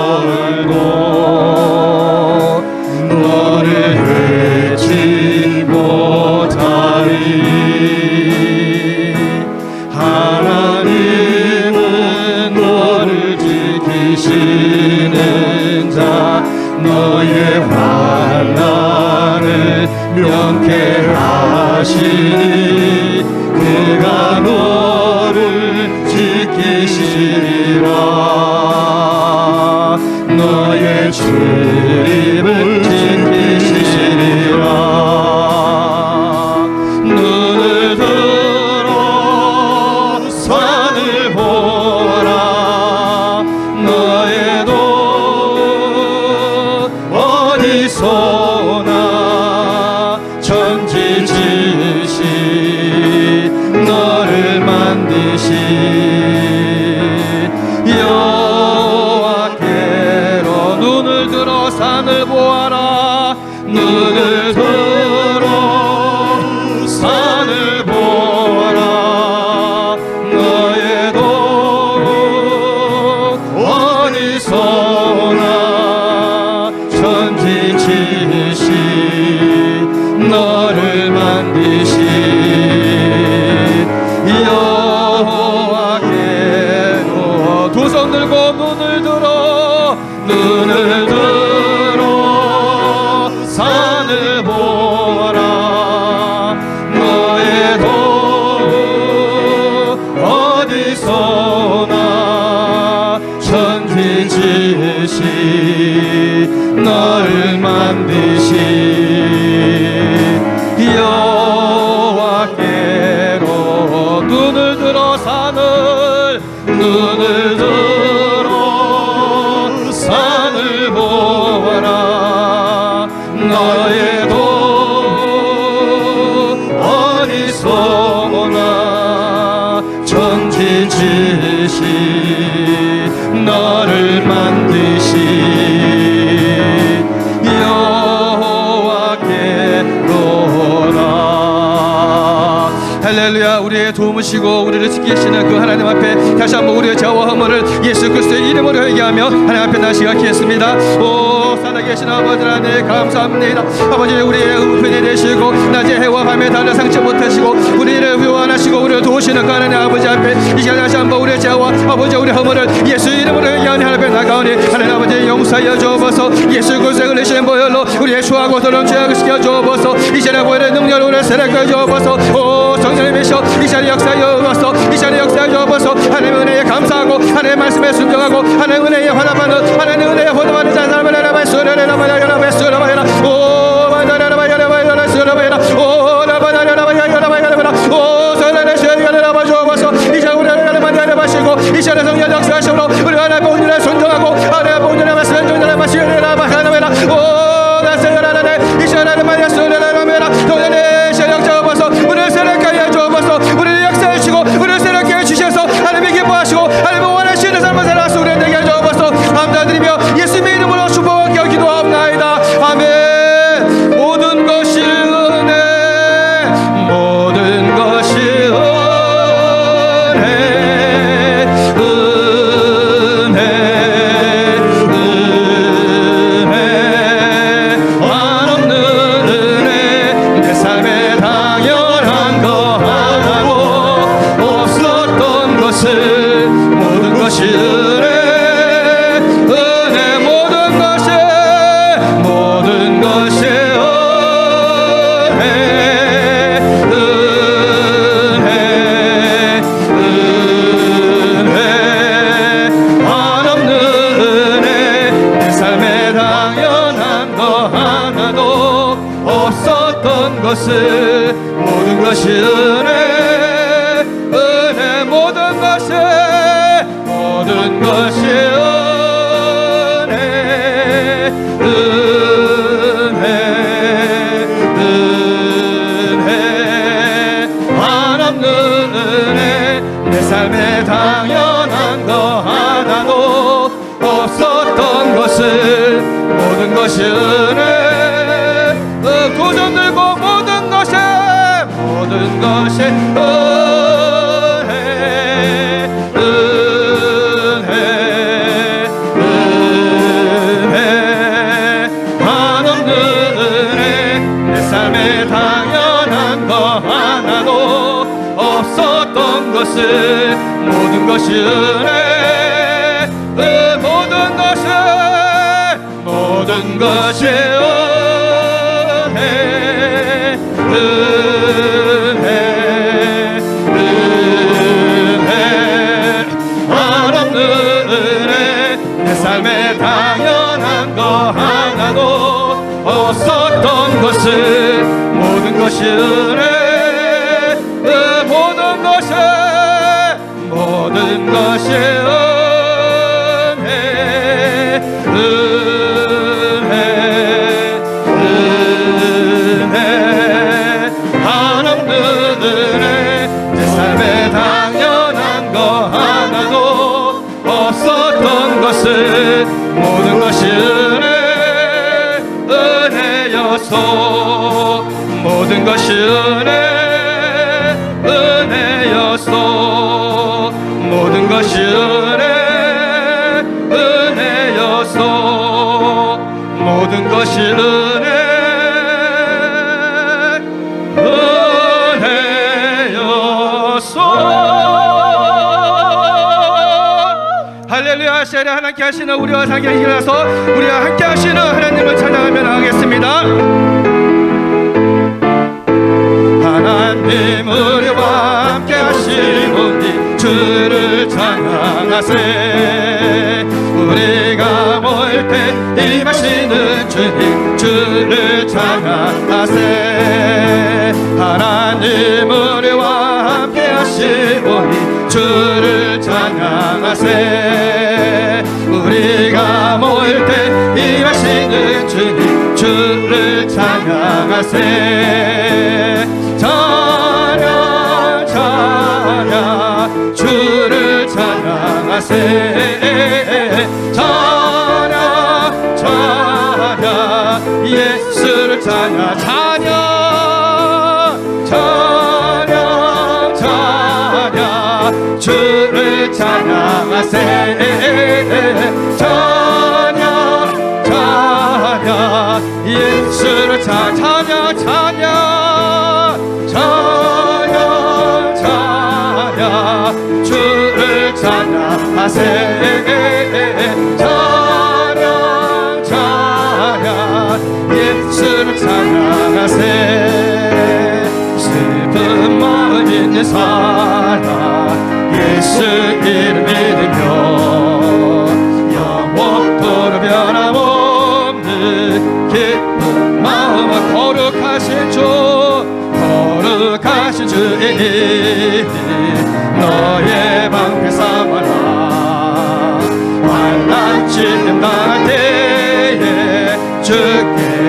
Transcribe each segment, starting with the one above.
덜고 산을 눈을 들 우리의 도움이시고 우리를 지키시는 그 하나님 앞에 다시 한번 우리의 죄와 허물을 예수 그리스도의 이름으로 회개하며 하나님 앞에 다시 가겠습니다. 오 계신 아버지 하나님 감사합니다. 아버지 우리의 우편이 되시고 낮에 해와 밤에 달려 상치 못하시고 우리를 위원하시고 우리를 도우시는 그 하나님 아버지 앞에 이 시간 다시 한번 우리의 죄와 아버지 우리 허물을 예수 이름으로 회개하는 하나님 앞에 나가오니 하나님 아버지 용서하여 주옵소서. 예수 그리스도의 흘리신 보혈로 우리의 수하고 더러운 죄악을 시켜 주옵소서. 이 시간에 보혈의 능력으로 우리를 세례하여 주옵소서. 오 성령님이셔 이 시간에 역사하여 주옵소서 이 시간에 역사하여 주옵소서. 하나님 은혜에 감사하고 하나님 말씀에 순종하고 하나님 은혜에 환합하는 하나님 은혜에 환합하는 자 사람을 내라바 수레라바 야라바 수레바 야라 오 바다라바 야라바 야라 수레바 야라 오 라바 야라바 야라바 야라바 오 설레레 쉐야라바 주옵소서 이 시간 우리를 하나님 내려바시고 이 시간에 성령 역사하심으로 은혜 어, 도전 들고 모든 것이 모든 것이 은혜 은혜 은혜 한없는 은혜 내 삶에 당연한 거 하나도 없었던 것을 모든 것이 은혜 그 모든 것이 은혜 은혜 은혜 한없는 은혜 내 삶에 당연한 거 하나도 없었던 것을 모든 것이 은혜 그 모든 것이 모든 것이 것이 은혜 은혜였소. 모든 것이 은혜 은혜였소. 모든 것이 은혜 은혜였소. 할렐루야 시아를 하나님께 하시는 우리와 상계 일어나서 우리와 함께 하시는 하나님을 찬양하며 나가겠습니다 하나님 우리와 함께 하시노니 주를 찬양하세. 우리가 모일 때 임하시는 주님 주를 찬양하세. 하나님 우리와 함께 하시오니 주를 찬양하세. 우리가 모일 때 임하시는 주님 주를 찬양하세 찬양 찬양 주를 찬양하세. 찬양 찬양 예수를 찬양. 찬양 찬양 찬양 주를 찬양하세 찬양하세. 찬양 찬양 예수를 찬양하세. 슬픈 마음 있는 사람 예수 이름 믿으며 영원토록 변함없는 기쁜 마음과 거룩하신 주 거룩하신 주의 너의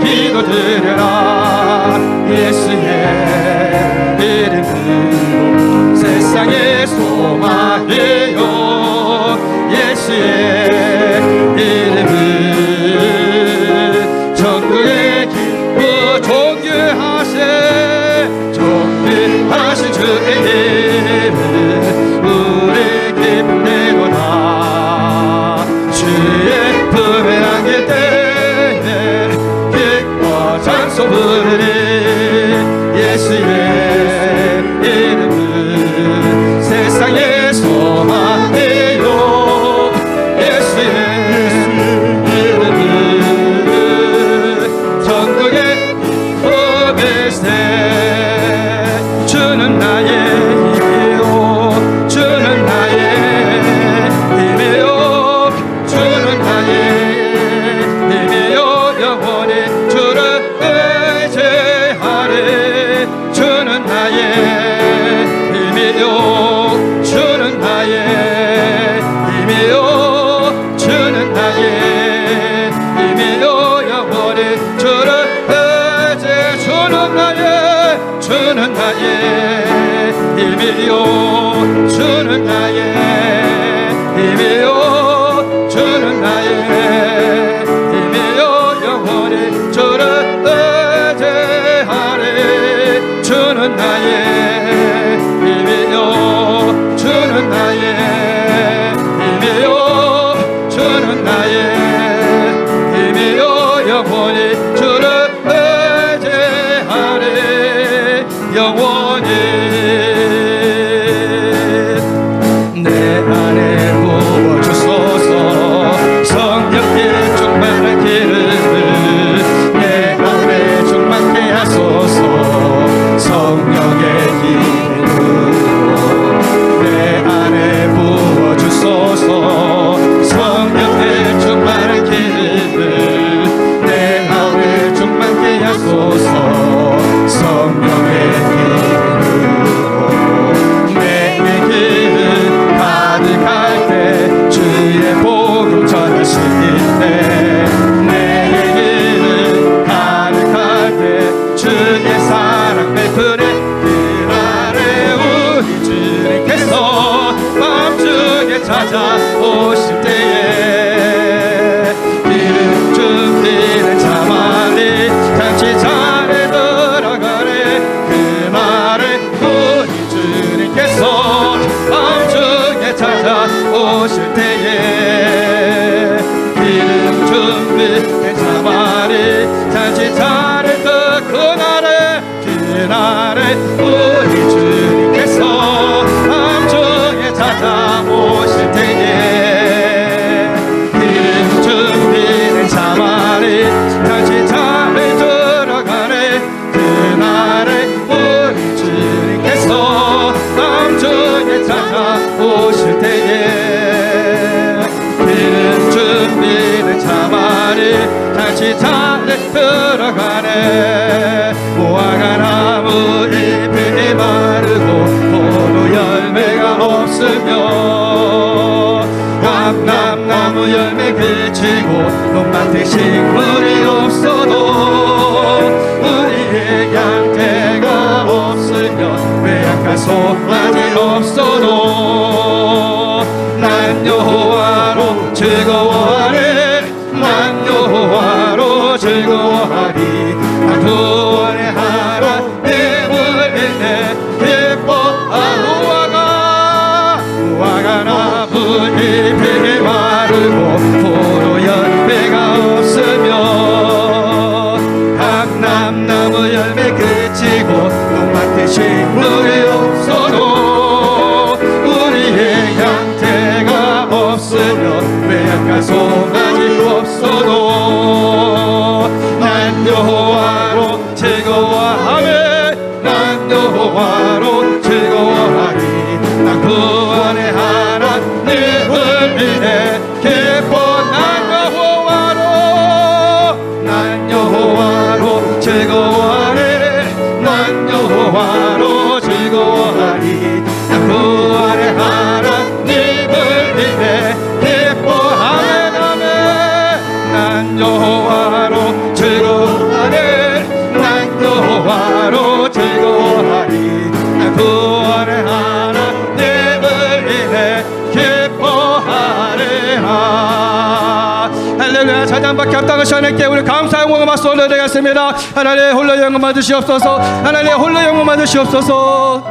기도드려라 주는 나의 힘이요. 주는 나의 찾아오시 소망이 없어도 난 여호와로 즐거워하네. 난 여호와로 즐거워하리. 난 그 노래하라 내물 일내 기뻐하노아가 아, 와가 나쁜 잎이 마르고 포도 열매가 없으며 감남나무 열매 그치고 농밭에 쉬 찬양밖에 합당하시 하나님께 우리 감사 영광을 맞서 올려드리겠습니다. 하나님 홀로 영광 받으시옵소서. 하나님 홀로 영광 받으시옵소서.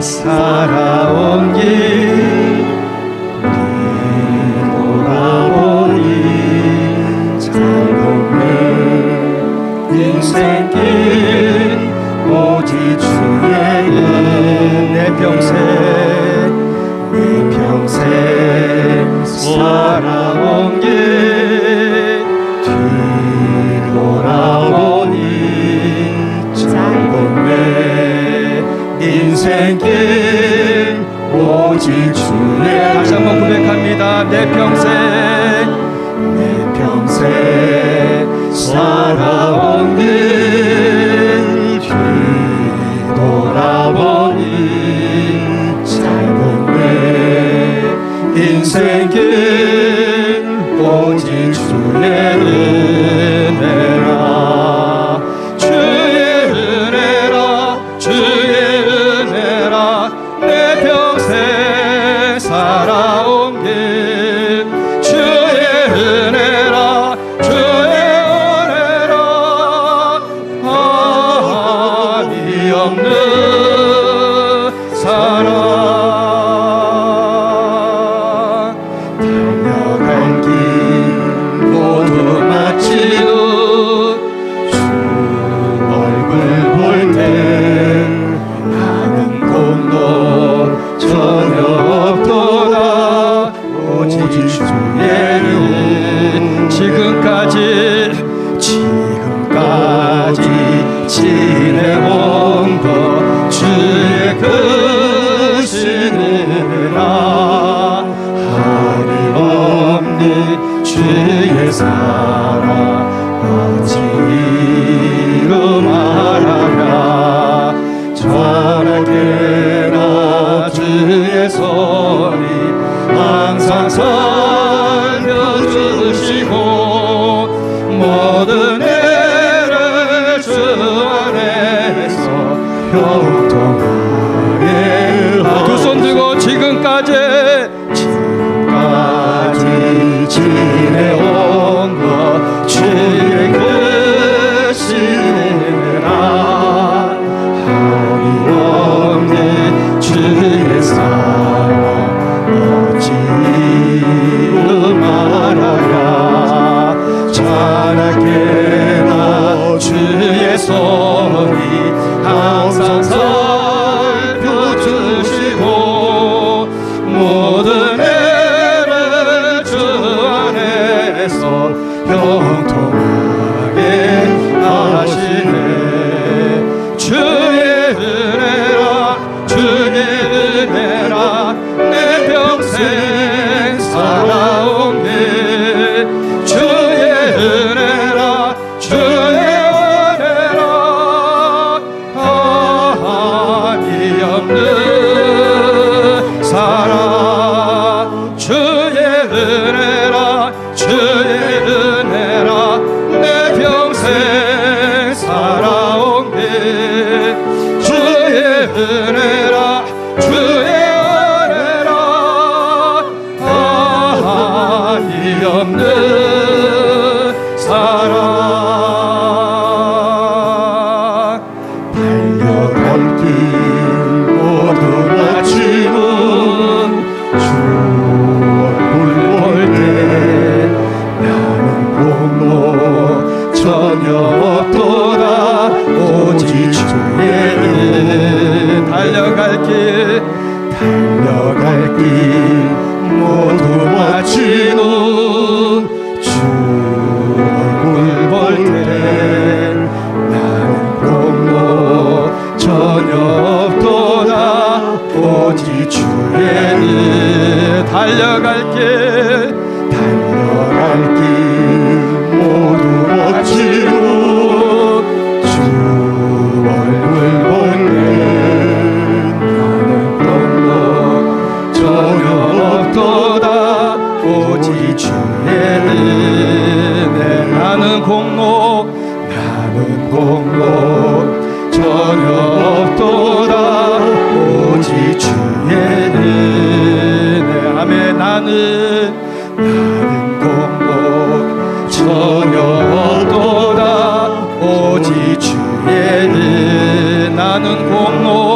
사랑 평생길 오직 주의 은내 평생 내 평생 sake 나 달려갈 길 달려갈 길 모두 마치는 주 얼굴 볼때 나는 공로 전혀 없도다 오직 주의 일 달려갈 길. 남은 공로 남은 공로. 전혀 없도다. 오직 주의 은혜. 아멘. 나는 나는 공로. 전혀 없도다. 오직 주의 은혜. 나는 공로.